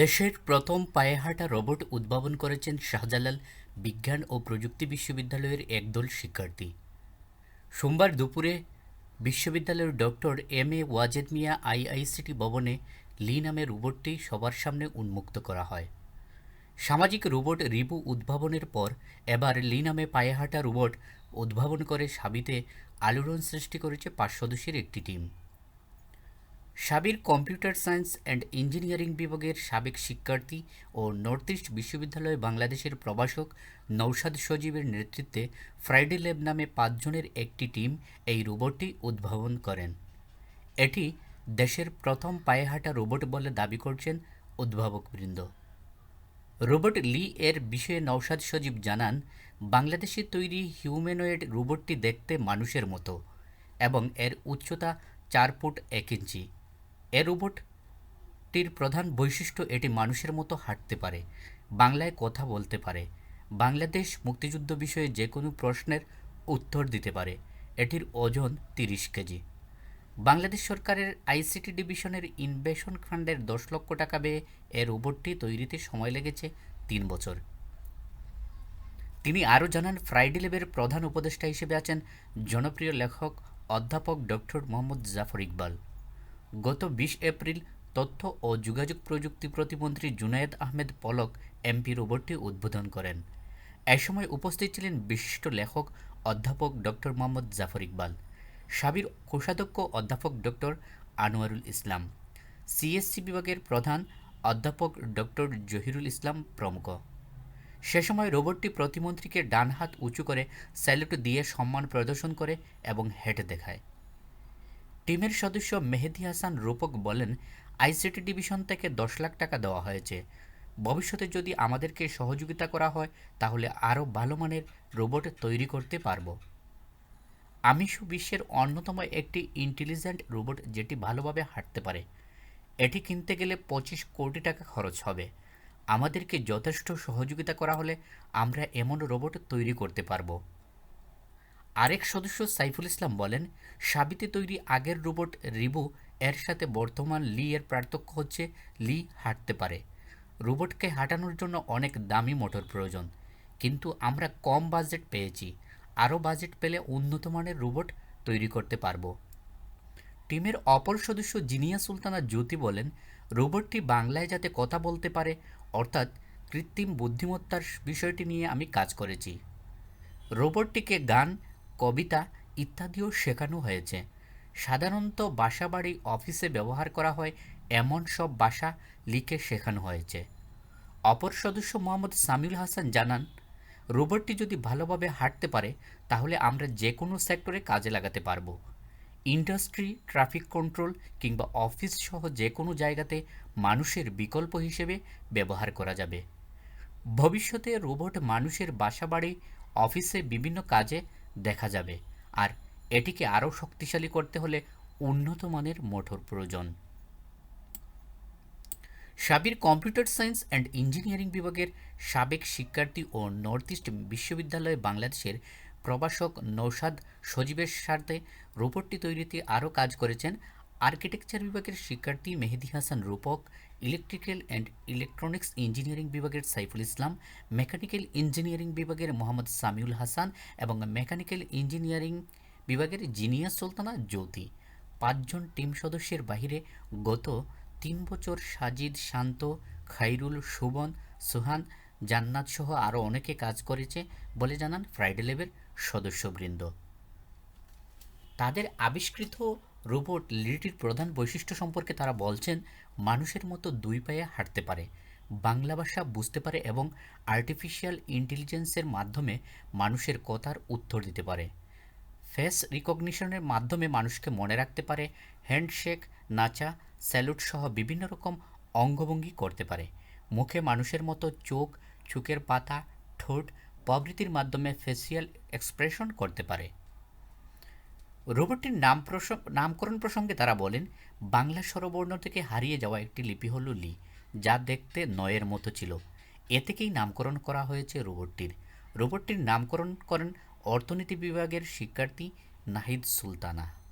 দেশের প্রথম পায়ে হাঁটা রোবট উদ্ভাবন করেছেন শাহজালাল বিজ্ঞান ও প্রযুক্তি বিশ্ববিদ্যালয়ের একদল শিক্ষার্থী। সোমবার দুপুরে বিশ্ববিদ্যালয়ের doctor M A Wazed Miah IICT ভবনে লি নামে রোবটটি সবার সামনে উন্মুক্ত করা হয়। সামাজিক রোবট রিবু উদ্ভাবনের পর এবার লি নামে পায়ে হাঁটা রোবট উদ্ভাবন করে সাবিতে আলোড়ন সৃষ্টি করেছে পাঁচ সদস্যের একটি টিম। সাবির কম্পিউটার সায়েন্স অ্যান্ড ইঞ্জিনিয়ারিং বিভাগের সাবেক শিক্ষার্থী ও নর্থ ইস্ট বিশ্ববিদ্যালয়ে বাংলাদেশের প্রভাষক নৌশাদ সজীবের নেতৃত্বে ফ্রাইডে ল্যাব নামে পাঁচজনের একটি টিম এই রোবটটি উদ্ভাবন করেন। এটি দেশের প্রথম পায়ে হাঁটা রোবট বলে দাবি করছেন উদ্ভাবকবৃন্দ। রোবট লি এর বিষয়ে নওশাদ সজীব জানান, বাংলাদেশে তৈরি হিউম্যানয়েড রোবটটি দেখতে মানুষের মতো এবং এর উচ্চতা চার ফুট এক ইঞ্চি। এ রোবটটির প্রধান বৈশিষ্ট্য এটি মানুষের মতো হাঁটতে পারে, বাংলায় কথা বলতে পারে, বাংলাদেশ মুক্তিযুদ্ধ বিষয়ে যে কোনো প্রশ্নের উত্তর দিতে পারে। এটির ওজন তিরিশ কেজি। বাংলাদেশ সরকারের আইসিটি ডিভিশনের ইনভেশন ফান্ডের দশ লক্ষ টাকা ব্যয়ে এ রোবটটি তৈরিতে সময় লেগেছে তিন বছর। তিনি আরও জানান, ফ্রাইডে ল্যাবের প্রধান উপদেষ্টা হিসেবে আছেন জনপ্রিয় লেখক, অধ্যাপক ডক্টর মোহাম্মদ জাফর ইকবাল। গত বিশ এপ্রিল তথ্য ও যোগাযোগ প্রযুক্তি প্রতিমন্ত্রী জুনায়েদ আহমেদ পলক এমপি রোবটটি উদ্বোধন করেন। এ সময় উপস্থিত ছিলেন বিশিষ্ট লেখক অধ্যাপক ডক্টর মোহাম্মদ জাফর ইকবাল, সাবির কোষাধ্যক্ষ অধ্যাপক ডক্টর আনোয়ারুল ইসলাম, সিএসসি বিভাগের প্রধান অধ্যাপক ডক্টর জহিরুল ইসলাম প্রমুখ। সে সময় রোবটটি প্রতিমন্ত্রীকে ডান হাত উঁচু করে স্যালুট দিয়ে সম্মান প্রদর্শন করে এবং হেঁটে দেখায়। টিমের সদস্য মেহেদি হাসান রূপক বলেন আইসিটি ডিভিশন থেকে দশ লাখ টাকা দেওয়া হয়েছে। ভবিষ্যতে যদি আমাদেরকে সহযোগিতা করা হয়, তাহলে আরও ভালো মানের রোবট তৈরি করতে পারব। আমিষু বিশ্বের অন্যতম একটি ইন্টেলিজেন্ট রোবট যেটি ভালোভাবে হাঁটতে পারে। এটি কিনতে গেলে পঁচিশ কোটি টাকা খরচ হবে। আমাদেরকে যথেষ্ট সহযোগিতা করা হলে আমরা এমন রোবট তৈরি করতে পারব। আরেক সদস্য সাইফুল ইসলাম বলেন, সাবিতে তৈরি আগের রোবট রিবো এর সাথে বর্তমান লি এর পার্থক্য হচ্ছে লি হাঁটতে পারে। রোবটকে হাঁটানোর জন্য অনেক দামি মোটর প্রয়োজন, কিন্তু আমরা কম বাজেট পেয়েছি, আরও বাজেট পেলে উন্নত মানের রোবট তৈরি করতে পারব। টিমের অপর সদস্য জিনিয়া সুলতানা জ্যোতি বলেন, রোবটটি বাংলায় যাতে কথা বলতে পারে, অর্থাৎ কৃত্রিম বুদ্ধিমত্তার বিষয়টি নিয়ে আমি কাজ করেছি। রোবটটিকে গান কবিতা ইত্যাদিও শেখানো হয়েছে। সাধারণত বাসাবাড়ি অফিসে ব্যবহার করা হয়, এমন সব বাসা লিখে শেখানো হয়েছে। অপর সদস্য মোহাম্মদ সামিউল হাসান জানান, রোবটটি যদি ভালোভাবে হাঁটতে পারে, তাহলে আমরা যে কোনো সেক্টরে কাজে লাগাতে পারব। ইন্ডাস্ট্রি, ট্রাফিক কন্ট্রোল কিংবা অফিস সহ যে কোনো জায়গাতে মানুষের বিকল্প হিসেবে ব্যবহার করা যাবে। ভবিষ্যতে রোবট মানুষের বাসাবাড়ি, অফিসে বিভিন্ন কাজে দেখা যাবে। আর এটিকে আরও শক্তিশালী করতে হলে উন্নত মানের মোটর প্রয়োজন। সাবির কম্পিউটার সায়েন্স অ্যান্ড ইঞ্জিনিয়ারিং বিভাগের সাবেক শিক্ষার্থী ও নর্থ ইস্ট বিশ্ববিদ্যালয় বাংলাদেশের প্রভাষক নৌসাদ সজীবের স্বার্থে রোবটটি তৈরিতে আরও কাজ করেছেন আর্কিটেকচার বিভাগের শিক্ষার্থী Mehedi Hasan Rupak, electrical and electronics engineering বিভাগের সাইফুল ইসলাম, মেকানিক্যাল ইঞ্জিনিয়ারিং বিভাগের মোহাম্মদ সামিউল হাসান এবং মেকানিক্যাল ইঞ্জিনিয়ারিং বিভাগের জিনিয়া সুলতানা জ্যোতি। পাঁচজন টিম সদস্যের বাহিরে গত তিন বছর সাজিদ, শান্ত, খাইরুল, সুবন, সুহান, জান্নাত সহ আরও অনেকে কাজ করেছে বলে জানান ফ্রাইডে ল্যাবের সদস্যবৃন্দ। তাদের আবিষ্কৃত রোবট লিটির প্রধান বৈশিষ্ট্য সম্পর্কে তারা বলছেন, মানুষের মতো দুই পায়ে হাঁটতে পারে। বাংলা ভাষা বুঝতে পারে এবং আর্টিফিশিয়াল ইন্টেলিজেন্সের মাধ্যমে মানুষের কথার উত্তর দিতে পারে। ফেস রিকগনিশনের মাধ্যমে মানুষকে মনে রাখতে পারে হ্যান্ডশেক নাচা স্যালুট সহ বিভিন্ন রকম অঙ্গভঙ্গি করতে পারে। মুখে মানুষের মতো চোখ, চোখের পাতা, ঠোঁট প্রভৃতির মাধ্যমে ফেসিয়াল এক্সপ্রেশন করতে পারে। রোবটটির নাম নামকরণ প্রসঙ্গে তারা বলেন, বাংলা স্বরবর্ণ থেকে হারিয়ে যাওয়া একটি লিপি হল লি, যা দেখতে নয়ের মতো ছিল। এ থেকেই নামকরণ করা হয়েছে রোবটটির। রোবটটির নামকরণ করেন অর্থনীতি বিভাগের শিক্ষার্থী নাহিদ সুলতানা।